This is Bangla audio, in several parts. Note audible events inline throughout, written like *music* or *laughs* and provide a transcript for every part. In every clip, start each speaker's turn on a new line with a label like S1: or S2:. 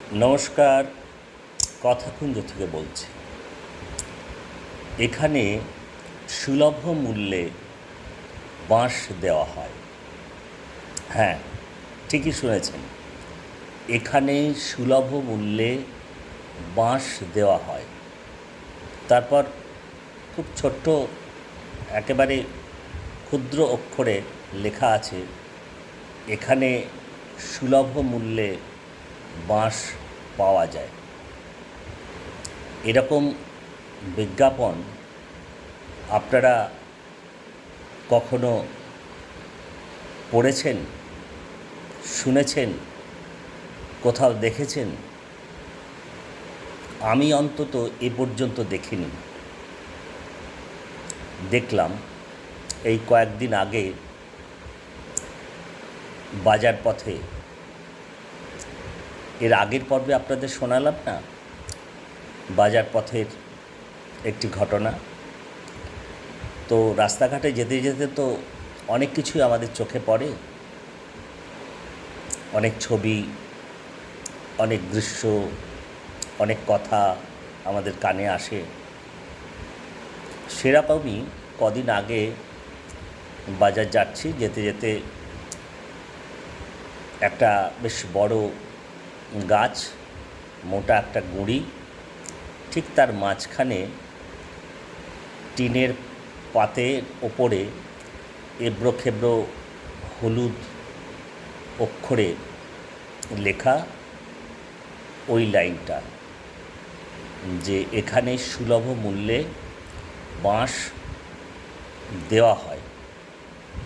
S1: নমস্কার, কথাকুঞ্জ থেকে বলছি। এখানে সুলভ মূল্যে বাঁশ দেওয়া হয়। হ্যাঁ ঠিকই শুনেছেন। এখানে সুলভ মূল্যে বাঁশ দেওয়া হয়। তারপর খুব ছোট্ট, একেবারে ক্ষুদ্র অক্ষরে লেখা আছে, এখানে সুলভ মূল্যে বাঁশ পাওয়া যায়। এরকম বিজ্ঞাপন আপনারা কখনো পড়েছেন, শুনেছেন, কোথাও দেখেছেন? আমি অন্তত এ পর্যন্ত দেখিনি। দেখলাম এই কয়েকদিন আগে বাজার পথে এর আগের পর্বে আপনাদের শোনালাম না? বাজার পথের একটি ঘটনা। তো রাস্তাঘাটে যেতে যেতে তো অনেক কিছুই আমাদের চোখে পড়ে। অনেক ছবি, অনেক দৃশ্য, অনেক কথা আমাদের কানে আসে। সেরকমই কদিন আগে বাজার যাচ্ছি, যেতে যেতে একটা বেশ বড় গাছ, মোটা একটা গুঁড়ি, ঠিক তার মাঝখানে টিনের পাতের ওপরে এবড়ো খেবড়ো হলুদ অক্ষরে লেখা ওই লাইনটা যে এখানে সুলভ মূল্যে বাঁশ দেওয়া হয়।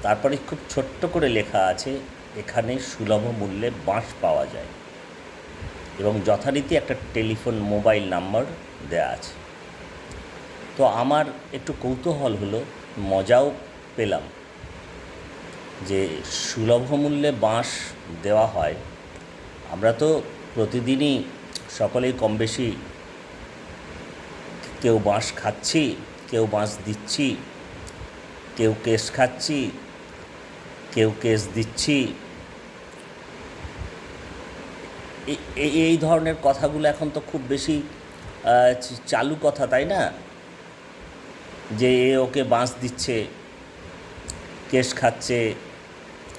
S1: তারপরে খুব ছোট্ট করে লেখা আছে, এখানে সুলভ মূল্যে বাঁশ পাওয়া যায়। এবং যথারীতি একটা টেলিফোন মোবাইল নাম্বার দেওয়া আছে। তো আমার একটু কৌতূহল হলো, মজাও পেলাম যে সুলভ মূল্যে বাঁশ দেওয়া হয়। আমরা তো প্রতিদিনই সকলেই কম বেশি কেউ বাঁশ খাচ্ছি, কেউ বাঁশ দিচ্ছি, কেউ কেস খাচ্ছি, কেউ কেস দিচ্ছি এ- এ- এই ধরনের কথাগুলো এখন তো খুব বেশি চালু কথা, তাই না? যে এ ওকে বাঁশ দিচ্ছে কেস খাচ্ছে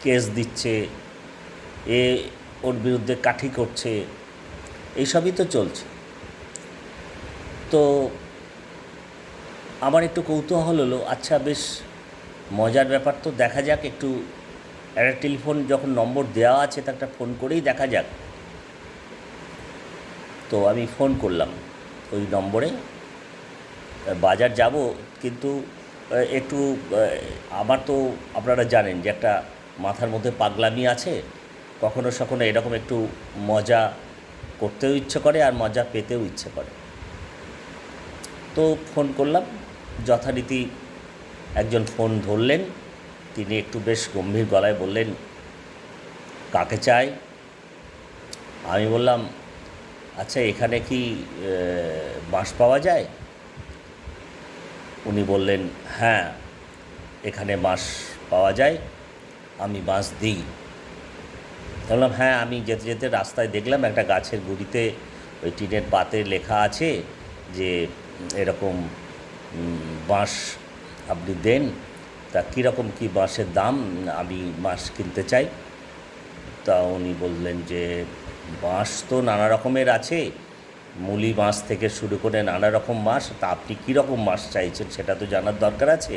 S1: কেস দিচ্ছে, এ ওর বিরুদ্ধে কাঠি করছে, এইসবই তো চলছে। তো আমার একটু কৌতূহল হলো আচ্ছা বেশ, মজার ব্যাপার তো দেখা যাক, একটু, একটা টেলিফোন যখন নম্বর দেওয়া আছে তা একটা ফোন করেই দেখা যাক। তো আমি ফোন করলাম ওই নম্বরে। বাজার যাব, কিন্তু একটু আমার তো আপনারা জানেন যে একটা মাথার মধ্যে পাগলামি আছে, কখনো সখনো এরকম একটু মজা করতেও ইচ্ছে করে আর মজা পেতেও ইচ্ছে করে। তো ফোন করলাম, যথারীতি একজন ফোন ধরলেন, তিনি একটু বেশ গম্ভীর গলায় বললেন, কাকে চাই? আমি বললাম আচ্ছা এখানে কি বাঁশ পাওয়া যায়? উনি বললেন হ্যাঁ এখানে বাঁশ পাওয়া যায়, আমি বাঁশ দিই। বললাম হ্যাঁ আমি যেতে যেতে রাস্তায় দেখলাম একটা গাছের গুড়িতে ওই টিনের পাতে লেখা আছে যে, এরকম বাঁশ আপনি দেন, তা কীরকম কী বাঁশের দাম? আমি বাঁশ কিনতে চাই। তা উনি বললেন যে বাঁশ তো নানা রকমের আছে। মুলি বাঁশ থেকে শুরু করে নানা রকম বাঁশ, তা আপনি কীরকম বাঁশ চাইছেন সেটা তো জানার দরকার আছে।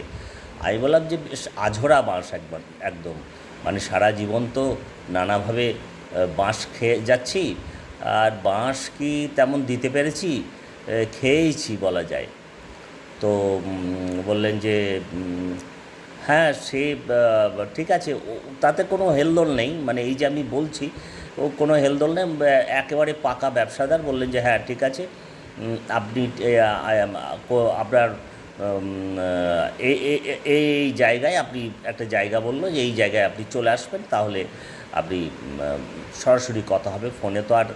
S1: আমি বললাম যে বেশ আঝরা বাঁশ একবার, একদম। মানে সারা জীবন তো নানাভাবে বাঁশ খেয়ে যাচ্ছি। আর বাঁশ কি তেমন দিতে পেরেছি? খেয়েইছি বলা যায়। তো বললেন যে হ্যাঁ সে ঠিক আছে। তাতে কোনো হেলদোল নেই। মানে এই যে আমি বলছি ও কোনো হেলদোল নেই একেবারে পাকা ব্যবসাদার বললেন যে হ্যাঁ ঠিক আছে আপনি আপনার এই জায়গায় আপনি একটা জায়গা বলল যে, এই জায়গায় আপনি চলে আসবেন, তাহলে আপনি সরাসরি কথা হবে, ফোনে তো আর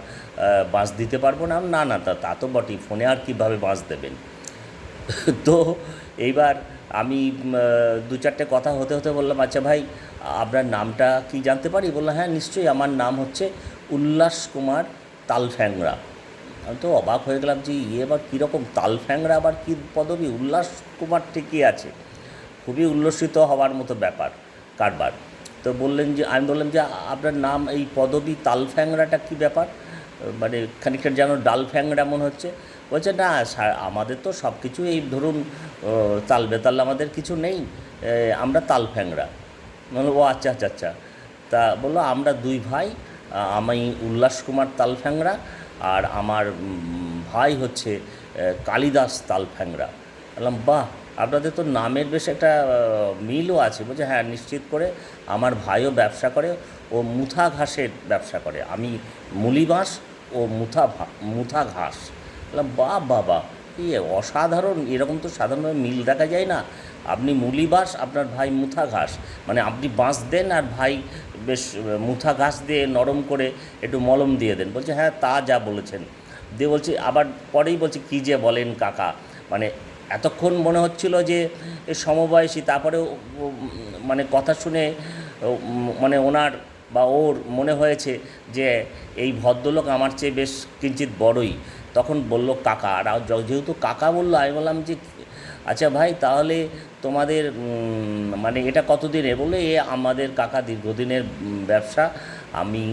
S1: বাস দিতে পারব না। না না, তা তা বটেই, ফোনে আর কীভাবে বাস দেবেন? *laughs* তো এইবার আমি দু চারটে কথা হতে হতে বললাম আচ্ছা ভাই, আপনার নামটা কি জানতে পারি? বললাম হ্যাঁ নিশ্চয়ই, আমার নাম হচ্ছে উল্লাস কুমার তাল ফ্যাংরা আমি তো অবাক হয়ে গেলাম যে ইয়ে আবার কীরকম তাল ফ্যাংরা আবার কী পদবী? উল্লাস কুমার ঠিকই আছে। খুবই উল্লসিত হওয়ার মতো ব্যাপার, কারবার। তো বললেন যে, আমি বললাম যে, আপনার নাম, এই পদবী তাল ফ্যাংরাটা কী ব্যাপার? মানে খানিকটা যেন ডাল ফ্যাংরা মনে হচ্ছে। বলছে, না আমাদের তো সব কিছু এই ধরুন তাল বেতাল আমাদের কিছু নেই আমরা তাল ফ্যাংরা মানে ও আচ্ছা আচ্ছা আচ্ছা। তা বলল, আমরা দুই ভাই আমি উল্লাস কুমার তাল ফ্যাংরা আর আমার ভাই হচ্ছে কালিদাস তাল ফ্যাংরা বললাম, বাহ, আপনাদের তো নামের বেশ একটা মিলও আছে। বলছে হ্যাঁ নিশ্চিত করে আমার ভাইও ব্যবসা করে, ও মুথা ঘাসের ব্যবসা করে। আমি মুলি বাঁশ ও মুথা মুথা ঘাস। বললাম, বাহ বাবা কি অসাধারণ, এরকম তো সাধারণভাবে মিল দেখা যায় না। আপনি মুলি বাঁশ, আপনার ভাই মুথা ঘাস। মানে আপনি বাঁশ দেন আর ভাই বেশ মুথা ঘাস দিয়ে নরম করে একটু মলম দিয়ে দেন। বলছে হ্যাঁ তা যা বলেছেন। দিয়ে বলছি, আবার পরেই বলছি, কী যে বলেন কাকা? মানে এতক্ষণ মনে হচ্ছিল যে সমবয়সী, তারপরেও মানে কথা শুনে মানে ওনার বা ওর মনে হয়েছে যে এই ভদ্রলোক আমার চেয়ে বেশ কিঞ্চিত বড়ই, তখন বলল, কাকা। আর যেহেতু কাকা বলল, আমি বললাম যে আচ্ছা ভাই, তাহলে তোমাদের মানে এটা কতদিনের? বলল, এ আমাদের কাকা দীর্ঘদিনের ব্যবসা। আমি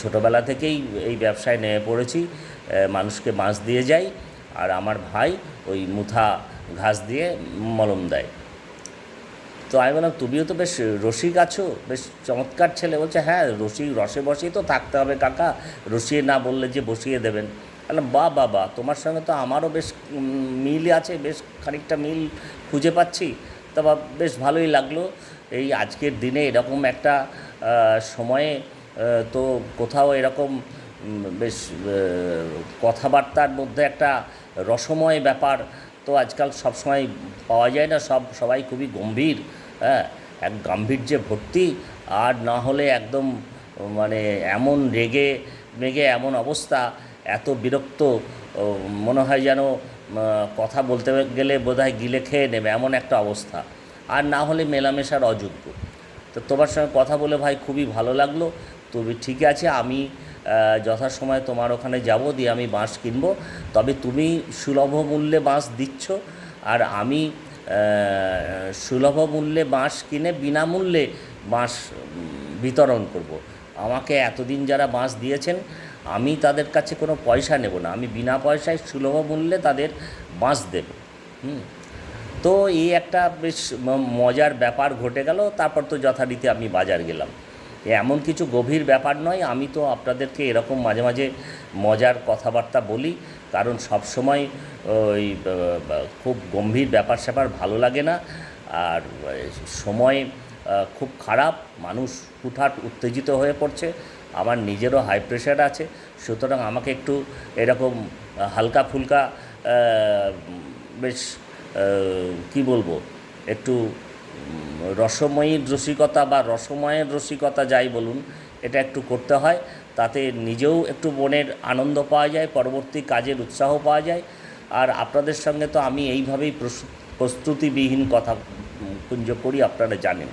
S1: ছোটোবেলা থেকেই এই ব্যবসায় নেমে পড়েছি। মানুষকে মাছ দিয়ে যাই। আর আমার ভাই ওই মুথা ঘাস দিয়ে মলম দেয়। তো আমি বললাম, তুমিও তো বেশ রসিক আছো, বেশ চমৎকার ছেলে। বলছে হ্যাঁ রসিক, রসে বসেই তো থাকতে হবে কাকা, রসিয়ে না বললে যে বসিয়ে দেবেন। বললাম, বা বা বা, তোমার সঙ্গে তো আমারও বেশ মিল আছে, বেশ খানিকটা মিল খুঁজে পাচ্ছি। তা বা, বেশ ভালোই লাগল। এই আজকের দিনে এরকম একটা সময়ে তো কোথাও এরকম বেশ কথাবার্তার মধ্যে একটা রসময় ব্যাপার তো আজকাল সব সময় পাওয়া যায় না, সব, সবাই খুবই গম্ভীর হ্যাঁ? এক গাম্ভীর্যে ভর্তি, আর না হলে একদম মানে এমন রেগে মেগে এমন অবস্থা, এত বিরক্ত মনে হয় যেন কথা বলতে গেলে বোধহয় গিলে খেয়ে নেবে, এমন একটা অবস্থা। আর না হলে মেলামেশার অযোগ্য। তো তোমার সঙ্গে কথা বলে ভাই খুবই ভালো লাগল। তবে ঠিক আছে, আমি যথাসময়ে তোমার ওখানে যাব, দিয়ে আমি বাঁশ কিনবো। তবে তুমি সুলভ মূল্যে বাঁশ দিচ্ছ, আর আমি সুলভ মূল্যে বাঁশ কিনে বিনামূল্যে বাঁশ বিতরণ করব। আমাকে এতদিন যারা বাঁশ দিয়েছেন, আমি তাদের কাছে কোনো পয়সা নেব না। আমি বিনা পয়সায় সুলভ মূল্যে তাদের বাঁশ দেব। হুম? তো এই একটা বেশ মজার ব্যাপার ঘটে গেল। তারপর তো যথারীতি আমি বাজার গেলাম। এমন কিছু গভীর ব্যাপার নয়, আমি তো আপনাদেরকে এরকম মাঝে মাঝে মজার কথাবার্তা বলি, কারণ সব সময় ওই খুব গম্ভীর ব্যাপার স্যাপার ভালো লাগে না, আর সময় খুব খারাপ, মানুষ হুটহাট উত্তেজিত হয়ে পড়ছে, আমার নিজেরও হাই প্রেশার আছে, সুতরাং আমাকে একটু এরকম হালকা ফুলকা বেশ কি বলব, একটু রসময়ীর রসিকতা বা রসময়ের রসিকতা যাই বলুন, এটা একটু করতে হয়। তাতে নিজেও একটু মনের আনন্দ পাওয়া যায়, পরবর্তী কাজের উৎসাহ পাওয়া যায়। আর আপনাদের সঙ্গে তো আমি এইভাবেই প্রস- প্রস্তুতিবিহীন কথা কুঞ্জ করি আপনারা জানেন।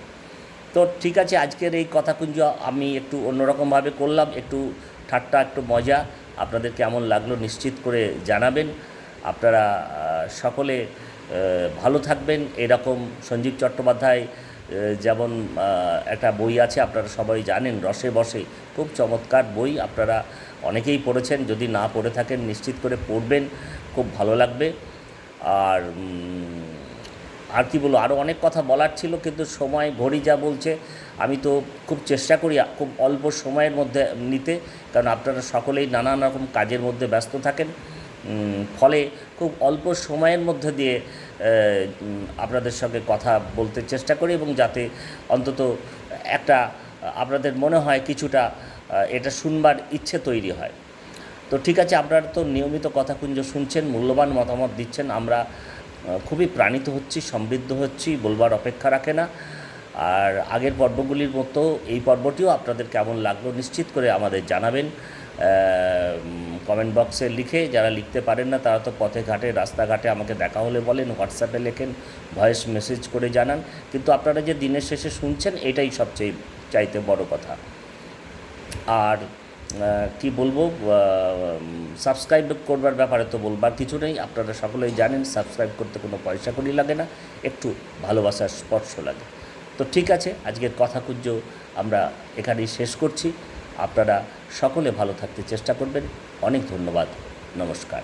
S1: তো ঠিক আছে, আজকের এই কথাকুঞ্জ আমি একটু অন্যরকমভাবে করলাম, একটু ঠাট্টা, একটু মজা। আপনাদের কেমন লাগল নিশ্চিত করে জানাবেন। আপনারা সকলে ভালো থাকবেন। এরকম সঞ্জীব চট্টোপাধ্যায় যেমন একটা বই আছে, আপনারা সবাই জানেন, রসে বসে। খুব চমৎকার বই, আপনারা অনেকেই পড়েছেন, যদি না পড়ে থাকেন, নিশ্চিত করে পড়বেন, খুব ভালো লাগবে। আর আর কি বলব আরও অনেক কথা বলার ছিল, কিন্তু সময় ঘড়ি যা বলছে, আমি তো খুব চেষ্টা করি, খুব অল্প সময়ের মধ্যে নিতে, কারণ আপনারা সকলেই নানান রকম কাজের মধ্যে ব্যস্ত থাকেন। ফলে খুব অল্প সময়ের মধ্যে দিয়ে আপনাদের সঙ্গে কথা বলতে চেষ্টা করি এবং যাতে অন্তত একটা, আপনাদের মনে হয় কিছুটা এটা শুনবার ইচ্ছে তৈরি হয়। তো ঠিক আছে, আপনারা তো নিয়মিত কথাকুঞ্জ শুনছেন, মূল্যবান মতামত দিচ্ছেন, আমরা খুবই প্রাণিত হচ্ছি, সমৃদ্ধ হচ্ছি, বলবার অপেক্ষা রাখে না। আর আগের পর্বগুলির মতো এই পর্বটিও আপনাদের কেমন লাগল নিশ্চিত করে আমাদের জানাবেন। কমেন্ট বক্সে লিখে, যারা লিখতে পারেন না, তারা তো পথে ঘাটে, রাস্তাঘাটে আমাকে দেখা হলে বলেন, হোয়াটসঅ্যাপে লেখেন, ভয়েস মেসেজ করে জানান। কিন্তু আপনারা যে দিনের শেষে শুনছেন, এটাই সবচেয়ে চাইতে বড় কথা। আর কি বলব সাবস্ক্রাইব করবার ব্যাপারে তো বলবার কিছু নেই। আপনারা সকলেই জানেন, সাবস্ক্রাইব করতে কোনো পয়সা করি লাগে না, একটু ভালোবাসার স্পর্শ লাগে। তো ঠিক আছে, আজকের কথা কুঞ্জ আমরা এখানেই শেষ করছি। আপনারা সকলে ভালো থাকতে চেষ্টা করবেন। অনেক ধন্যবাদ। নমস্কার।